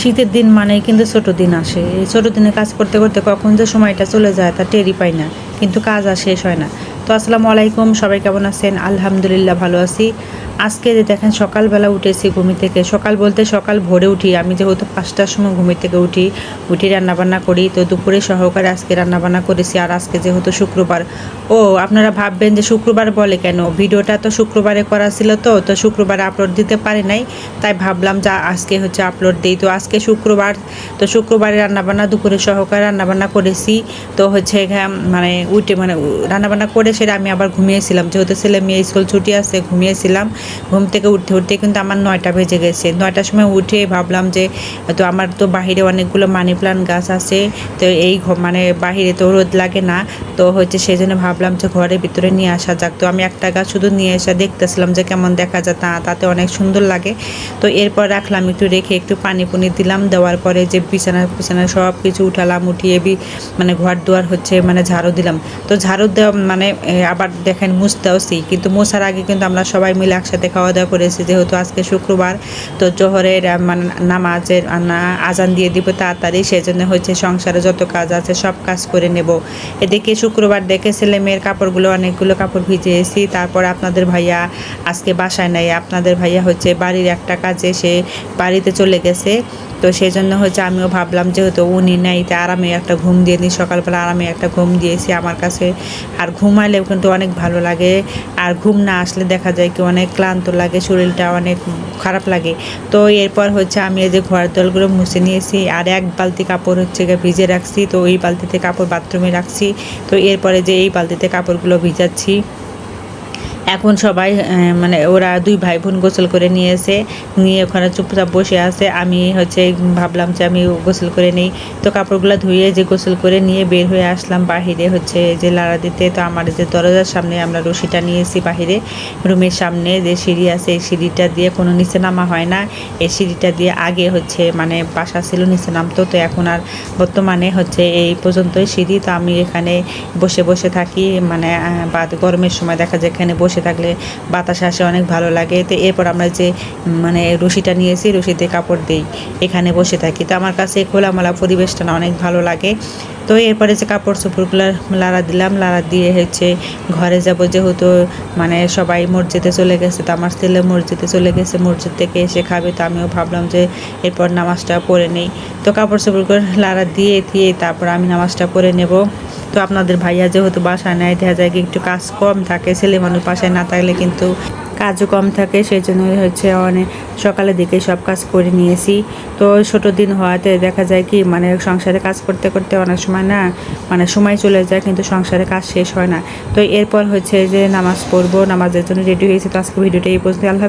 শীতের দিন মানেই কিন্তু ছোট দিন আসে। এই ছোটো দিনে কাজ করতে করতে কখন যে সময়টা চলে যায় তা টেরি পাই না। কিন্তু কাজ আর শেষ হয় না। তো আসসালামু আলাইকুম, সবাই কেমন আছেন? আলহামদুলিল্লাহ ভালো আছি। আজকে যে দেখেন সকালবেলা উঠেছি ঘুমি থেকে, সকাল বলতে সকাল ভোরে উঠি। আমি যেহেতু পাঁচটার সময় ঘুমি থেকে উঠি উঠি রান্নাবান্না করি। তো দুপুরে সহকারে আজকে রান্নাবান্না করেছি। আর আজকে যেহেতু শুক্রবার, ও আপনারা ভাববেন যে শুক্রবার বলে কেন? ভিডিওটা তো শুক্রবারে করা ছিল তো তো শুক্রবারে আপলোড দিতে পারি নাই। তাই ভাবলাম যা আজকে হচ্ছে আপলোড দিই। তো আজকে শুক্রবার, তো শুক্রবারে রান্নাবান্না, দুপুরে সহকারে রান্নাবান্না করেছি। তো হচ্ছে মানে উঠে মানে রান্নাবান্না করে সেটা আমি আবার ঘুমিয়েছিলাম। যেহেতু ছেলে মেয়ে স্কুল ছুটি আছে, ঘুমিয়েছিলাম। ঘুম থেকে উঠতে উঠতে কিন্তু আমার নয়টা বেজে গেছে। নয়টার সময় উঠে ভাবলাম যে, তো আমার তো বাহিরে অনেকগুলো মানি প্লান্ট গাছ আছে, তো এই মানে বাহিরে তো রোদ লাগে না। তো হচ্ছে সেই জন্য ভাবলাম যে ঘরের ভিতরে নিয়ে আসা যাক। তো আমি একটা গাছ শুধু নিয়ে এসে দেখতেছিলাম যে কেমন দেখা যায় তা, তাতে অনেক সুন্দর লাগে। তো এরপর রাখলাম একটু রেখে একটু পানি পুনি দিলাম। দেওয়ার পরে যে বিছানা বিছানা সব কিছু উঠালাম, উঠিয়ে বি মানে ঘর দুয়ার হচ্ছে মানে ঝাড়ু দিলাম। তো ঝাড়ু দেওয়া মানে আবার দেখেন মুছতেও সেই কিন্তু মোছার আগে কিন্তু আমরা সবাই মিলে একসাথে খাওয়া দাওয়া করেছি। যেহেতু আজকে শুক্রবার, তো জোহরের মানে নামাজের আজান দিয়ে দিব তাড়াতাড়ি। সেজন্য হচ্ছে সংসারে যত কাজ আছে সব কাজ করে নেব। এদিকে শুক্রবার দেখে ছেলে মেয়ের কাপড়গুলো, অনেকগুলো কাপড় ভিজিয়েছি। তারপর আপনাদের ভাইয়া আজকে বাসায় নাই। আপনাদের ভাইয়া হচ্ছে বাড়ির একটা কাজে সে বাড়িতে চলে গেছে। তো সেই জন্য হচ্ছে আমিও ভাবলাম যেহেতু উনি নেই, তা আরামে একটা ঘুম দিয়ে নিই সকালবেলা আরামে একটা ঘুম দিয়েছি। আমার কাছে আর ঘুমাইলেও কিন্তু অনেক ভালো লাগে। আর ঘুম না আসলে দেখা যায় কি অনেক ক্লান্ত লাগে, শরীরটা অনেক খারাপ লাগে। তো এরপর হচ্ছে আমি এই যে ঘর দলগুলো মুছে নিয়েছি, আর এক বালতি কাপড় হচ্ছে ভিজে রাখছি। তো ওই বালতিতে কাপড় বাথরুমে রাখছি। তো এরপরে যে এই বালতিতে কাপড়গুলো ভিজাচ্ছি। এখন সবাই মানে ওরা দুই ভাই বোন গোসল করে নিয়েছে নিয়ে ওখানে চুপচাপ বসে আছে। আমি হচ্ছে ভাবলাম যে আমি গোসল করে নেই। তো কাপড়গুলো ধুয়ে যে গোসল করে নিয়ে বের হয়ে আসলাম বাহিরে হচ্ছে যে লাড়া দিতে। তো আমার যে দরজার সামনে আমরা রশিটা নিয়েছি বাহিরে। রুমের সামনে যে সিঁড়ি আছে এই সিঁড়িটা দিয়ে কোনো নিচে নামা হয় না। এই সিঁড়িটা দিয়ে আগে হচ্ছে মানে বাসা ছিল নিচে নামতো। তো এখন আর বর্তমানে হচ্ছে এই পর্যন্তই সিঁড়ি। তো আমি এখানে বসে বসে থাকি। মানে আহ, বা গরমের সময় দেখা যায় এখানে বসে থাকলে বাতাস আসে অনেক ভালো লাগে। তো এরপর আমরা যে মানে রশিটা নিয়েছি, রশিতে কাপড় দিই, এখানে বসে থাকি। তো আমার কাছে খোলামেলা পরিবেশটা না অনেক ভালো লাগে। তো এরপরে যে কাপড় চোপড়গুলো লাড়া দিলাম লাড়া দিয়ে হচ্ছে ঘরে যাব যেহেতু মানে সবাই মসজিদে চলে গেছে, তো আমার ছেলে মসজিদে চলে গেছে, মসজিদ থেকে এসে খাবে। তো আমিও ভাবলাম যে এরপর নামাজটা পড়ে নেই। তো কাপড় চোপড়গুলো লাড়া দিয়ে দিয়ে তারপর আমি নামাজটা পড়ে নেব। তো আপনাদের ভাইয়া যেহেতু বাসায় নেয় দেখা যায় কি একটু কাজ কম থাকে, ছেলে মানুষ বাসায় না থাকলে কিন্তু কাজও কম থাকে সেই জন্য হচ্ছে অনেক সকালের দিকে সব কাজ করে নিয়েছি। তো ছোট দিন হওয়াতে দেখা যায় কি মানে সংসারে কাজ করতে করতে অনেক সময় না মানে সময় চলে যায়, কিন্তু সংসারে কাজ শেষ হয় না। তো এরপর হচ্ছে যে নামাজ পড়ব, নামাজের জন্য রেডি হয়েছে। তো আজকে ভিডিওটা এই পর্যন্ত আল্লাহ